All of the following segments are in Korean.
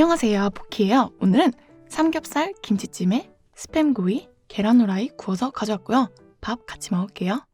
안녕하세요, 보키예요. 오늘은 삼겹살 김치찜에 스팸구이, 계란 후라이 구워서 가져왔고요. 밥 같이 먹을게요.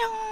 안녕!